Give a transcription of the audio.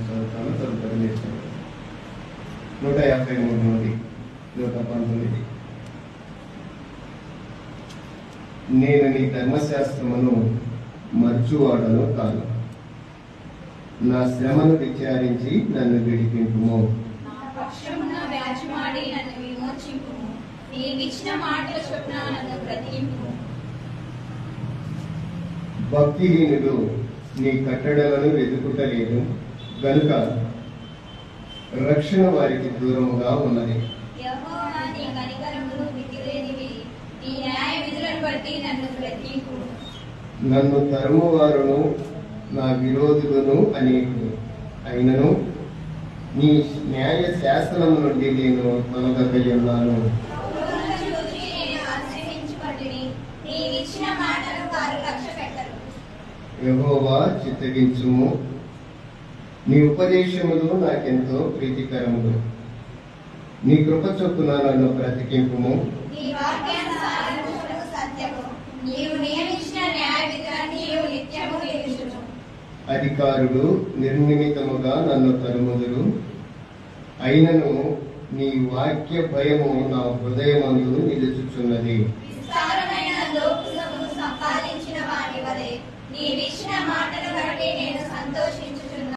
చదువుతాను తదుపరి నేర్చుకుంటాను నూట యాభై మూడు నుండి నూట పంతొమ్మిది నేను నీ ధర్మశాస్త్రమును మర్చువాడను కాను నా శ్రమను విచారించి నన్ను విడిపింపుము. భక్తిహీనుడు నీ కట్టడలను వెతుకుటలేదు. గనుక రక్షణ వారికి దూరముగా ఉన్నది. యెహోవా నన్ను తరుమువారును నా విరోధులను అనేకులు అయినను నీ న్యాయ శాసనము నుండి నేను తొలగకయున్నాను క్రూరులను చూచి నేను నీ ఉపదేశములు నాకెంతో ప్రీతికరములు. నీ కృప చొప్పున నన్ను బ్రతికింపుము. అధికారులు నిర్నిమితముగా నన్ను తరుముదురు. అయినను నీ వాక్య భయము నా హృదయమందు నిలుచుచున్నది. నీ మాటను నేను సంతోషించు